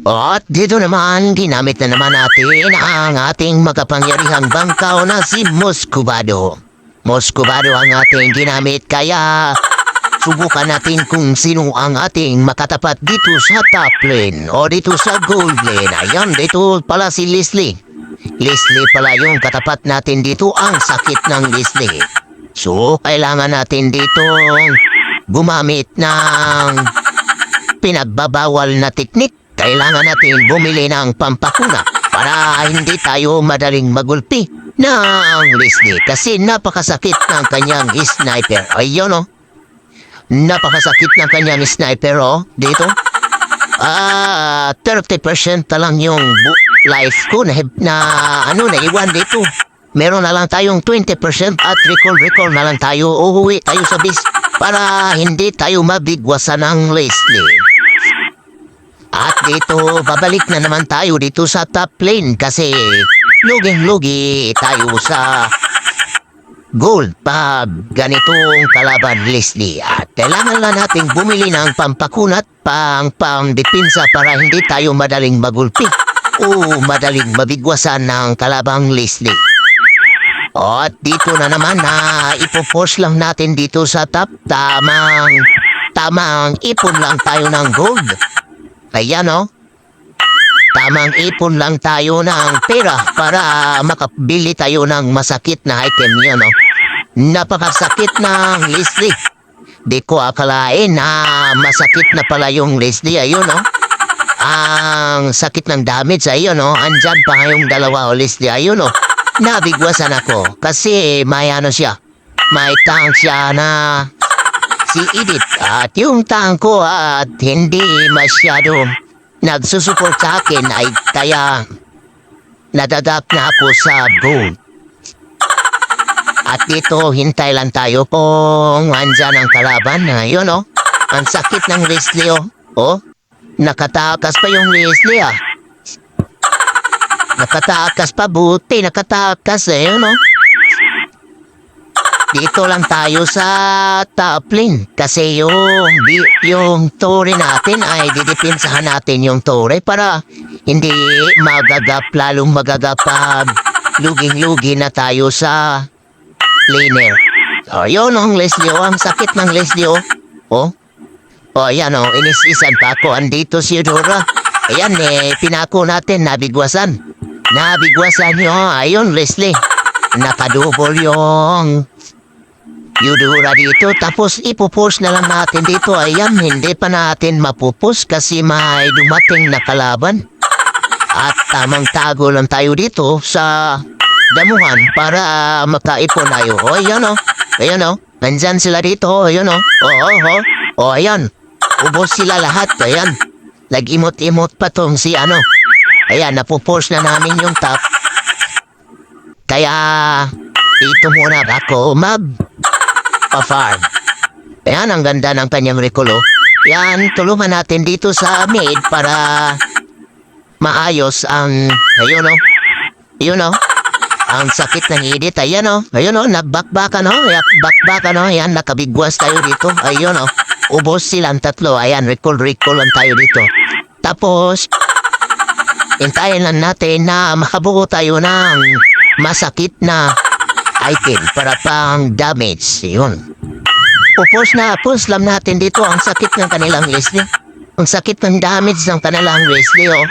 At dito naman, ginamit na naman natin ang ating makapangyarihang bangkaw na si Moscovado. Moscovado ang ating ginamit kaya subukan natin kung sino ang ating makatapat dito sa top lane o dito sa gold lane. Ayan, dito pala si Leslie. Leslie pala yung katapat natin dito ang sakit ng Leslie. So, kailangan natin dito gumamit ng pinagbabawal na teknik. Kailangan natin bumili ng pampakuna para hindi tayo madaling magulpi ng Leslie kasi napakasakit ng kanyang sniper. Ayun oh. Napakasakit ng kanyang sniper oh. Dito. Ah, 30% na lang yung life ko na, na ano na iwan dito. Meron na lang tayong 20% at recall recall na lang tayo. Uuwi tayo sa base para hindi tayo mabigwasan ng Leslie. At dito, babalik na naman tayo dito sa top lane kasi luging-lugi tayo sa gold pag ganitong kalaban Leslie. At kailangan lang nating bumili ng pampakunat pang depensa para hindi tayo madaling magulpi o madaling mabigwasan ng kalabang Leslie. At dito na naman na ipopost lang natin dito sa top tamang tamang ipon lang tayo ng gold. Kaya no, tamang ipon lang tayo ng pera para makabili tayo ng masakit na item yun no. Napakasakit ng Leslie. Di ko akalain na masakit na pala yung Leslie ayun no. Ang sakit ng damage ayun no. Andyan pa ngayong dalawa o Leslie ayun no. Nabigwasan ako kasi may ano siya. May tank siya na si Edith at yung tangko at hindi masyado nagsusupport sa akin ay kaya nadadap na ako sa gold. At dito, hintay lang tayo kung andyan ang kalaban na yun oh. Ang sakit ng Leslie oh. Oh, nakatakas pa yung Leslie ah. Nakatakas pa buti, nakatakas eh oh. Dito lang tayo sa top lane kasi yung, yung tore natin ay didipinsahan natin yung tore para hindi magagap lalong magagap pag luging-lugi na tayo sa laner. So, yun ang Leslie, oh, ang sakit ng Leslie, oh. Oh, oh ayan, oh, inisisan pa ako. Andito si Eudora. Ayan, eh, pinako natin, nabigwasan. Nabigwasan yun, ayun, Leslie. Nakadouble yung Eudora dito, tapos ipopost na lang natin dito. Ayan, hindi pa natin mapupos kasi may dumating na kalaban. At tamang tago lang tayo dito sa damuhan para ah, makaipon tayo. O, ayan o. Ayan o. Nandyan sila dito. O, ayan o. O, o, o. O, ayan. Ubos sila lahat. Ayan. Nag-imot-imot pa tong si ano. Ayan, napupost na namin yung top. Kaya, dito muna ako mag pa-farm. Ayan, ang ganda ng kanyang rekulo. Yan, tulungan natin dito sa mid para maayos ang, ayun o, yun o, ang sakit ng edit, ayan o, ayun o, nagbakbakan o, bakbakan o, ayan, nakabigwas tayo dito, ayun o, ubos silang tatlo, ayan, recall, recall lang tayo dito. Tapos, hintayin lang natin na makabuo tayo ng masakit na item para pang damage, yun. Pupos na, puslam natin dito ang sakit ng kanilang Leslie. Ang sakit ng damage ng kanilang Leslie, oh.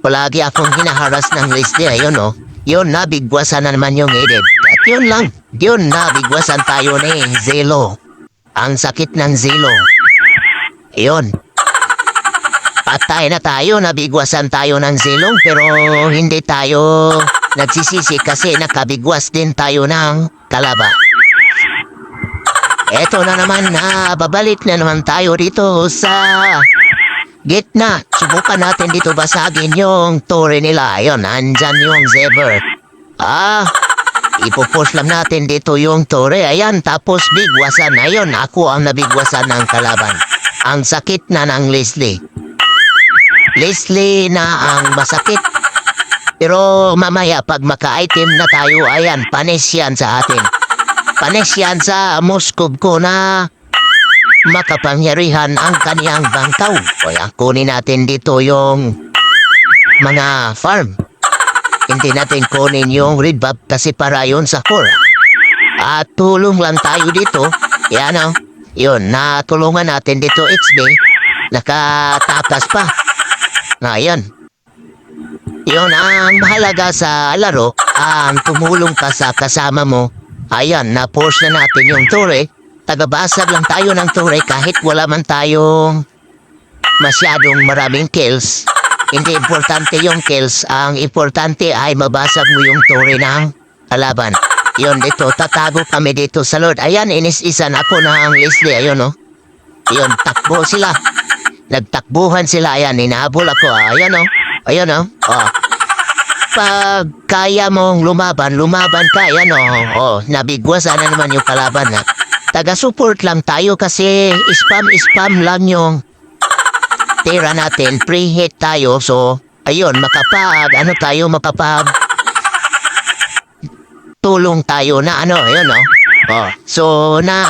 Palagi akong hinaharas ng Leslie, ayun, oh. Yun, nabigwasan na naman yung edit. At yun lang, yun, nabigwasan tayo ni Zelo. Ang sakit ng Zelo. Yun. Patay na tayo, nabigwasan tayo ng Zelong, pero hindi tayo nagsisisi kasi nakabigwas din tayo ng kalaba. Eto na naman na, babalik na naman tayo dito sa gitna. Subukan natin dito basagin yung tore nila. Ayun, andyan yung Zebra. Ah, ipupush lang natin dito yung tore. Ayan, tapos bigwasan. Ayun, ako ang nabigwasan ng kalaban. Ang sakit na ng Leslie. Leslie na ang masakit. Pero mamaya pag maka-item na tayo, ayan, panis yan sa atin. Panis yan sa Moscow ko na makapangyarihan ang kaniyang bangkaw. Kaya kunin natin dito yung mga farm. Hindi natin kunin yung red buff kasi para yun sa core. At tulong lang tayo dito. Yan o. Yun, natulungan natin dito XB. Nakatakas pa. Ngayon. Yun ang mahalaga sa laro. Ang tumulong ka sa kasama mo. Ayan, na-force na natin yung tore. Tagabasag lang tayo ng tore kahit wala man tayong masyadong maraming kills. Hindi importante yung kills. Ang importante ay mabasag mo yung tore ng kalaban. Yun dito, tatago kami dito sa Lord. Ayan, inis-isan ako ng Leslie. Ayun, oh. Yun, takbo sila. Nagtakbuhan sila. Ayan, inahabol ako. Ayan, oh. Ayan, oh. oh. Pag kaya mong lumaban, lumaban ka. Ayan, oh. oh. Nabigwasan na naman yung kalaban, ha. Taga-support lang tayo kasi spam-spam lang yung tira natin. Pre-hit tayo. So, ayun, makapag, ano tayo, makapag tulong tayo na ano, ayun oh. Oh, so na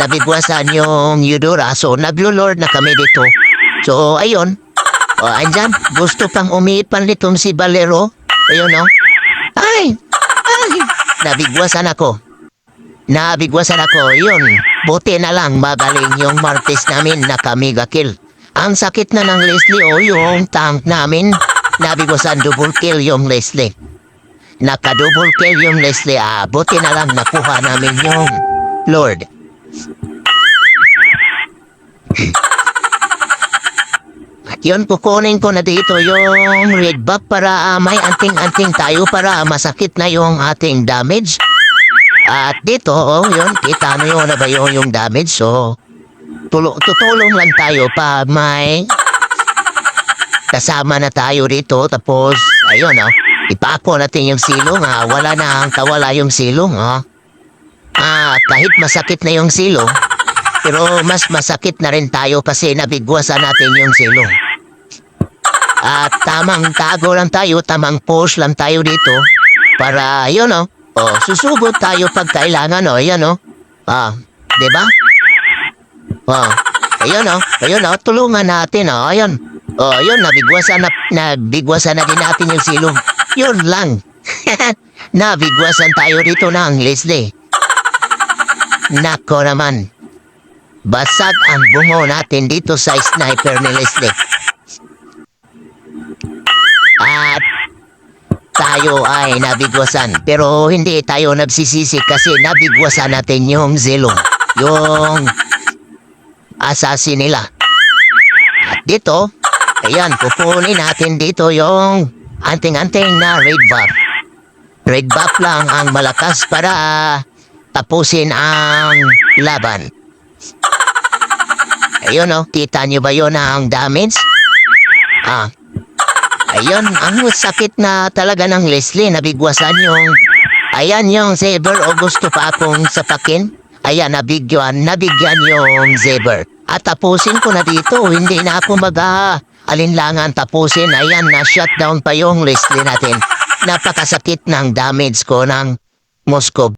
nabigwasan yung Eudora. So naglo-lord na kami dito. So ayun. Oh, andyan, gusto pang umiipan nitong si Valero. Ayun oh. Ay! Ay! Nabigwasan ako. Nabigwasan ako, yun. Buti na lang magaling yung Martes namin na kami kill. Ang sakit na ng Leslie o yung tank namin. Nabigwasan double kill yung Leslie. Naka-double kill yung Leslie. Ah, buti na lang nakuha namin yung Lord. Yun, kukunin ko na dito yung red buff para ah, may anting-anting tayo para masakit na yung ating damage. At dito, oh, yun, kita nyo na ba yun yung damage? So, tulo, tutulong lang tayo pag may kasama na tayo dito. Tapos, ayun, oh, ipako natin yung silong, ah, wala na ang kawala yung silong, oh. Ah, kahit masakit na yung silong, pero mas masakit na rin tayo kasi nabigwasan natin yung silong. At tamang tago lang tayo, tamang push lang tayo dito. Para, yun o. Oh, susugod tayo pag kailangan o. Ayan o. Ah, di ba? Oh, ayun o. Ayun o. Tulungan natin o. Ayun. Oh, ayun. Nabigwasan na, nabigwasan na din natin yung silong. Yun lang. nabigwasan tayo dito ng Leslie. Nako naman. Basag ang bungo natin dito sa sniper ni Leslie. Tayo ay nabigwasan. Pero hindi tayo nagsisisi kasi nabigwasan natin yung Zilong. Yung assassin nila. Dito, ayan, kukunin natin dito yung anting-anting na red buff. Red buff lang ang malakas para tapusin ang laban. Ayun oh, kita nyo ba yun ang damage? Ah, ayun, ang sakit na talaga ng Leslie, nabigwasan yung... Ayan yung Saber o gusto pa akong sapakin? Ayan, nabigyan, nabigyan yung Saber. At tapusin ko na dito, hindi na ako mag alinlangan tapusin. Ayan, na-shutdown pa yung Leslie natin. Napakasakit ng damage ko ng Moscow.